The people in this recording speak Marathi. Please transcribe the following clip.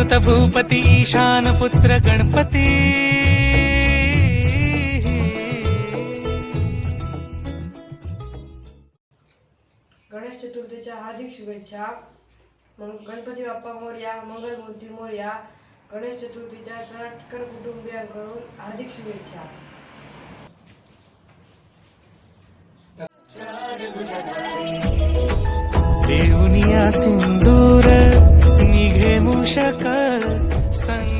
सुत भूपती ईशान पुत्र गणपती। गणेश चतुर्थीच्या हार्दिक शुभेच्छा। मग गणपती बाप्पा मोर्या मंगलमूर्ती मोर्या गणेश चतुर्थीच्या तटकर कुटुंबियांकडून हार्दिक शुभेच्छा। देऊनिया सिंदूर మూషక సంగ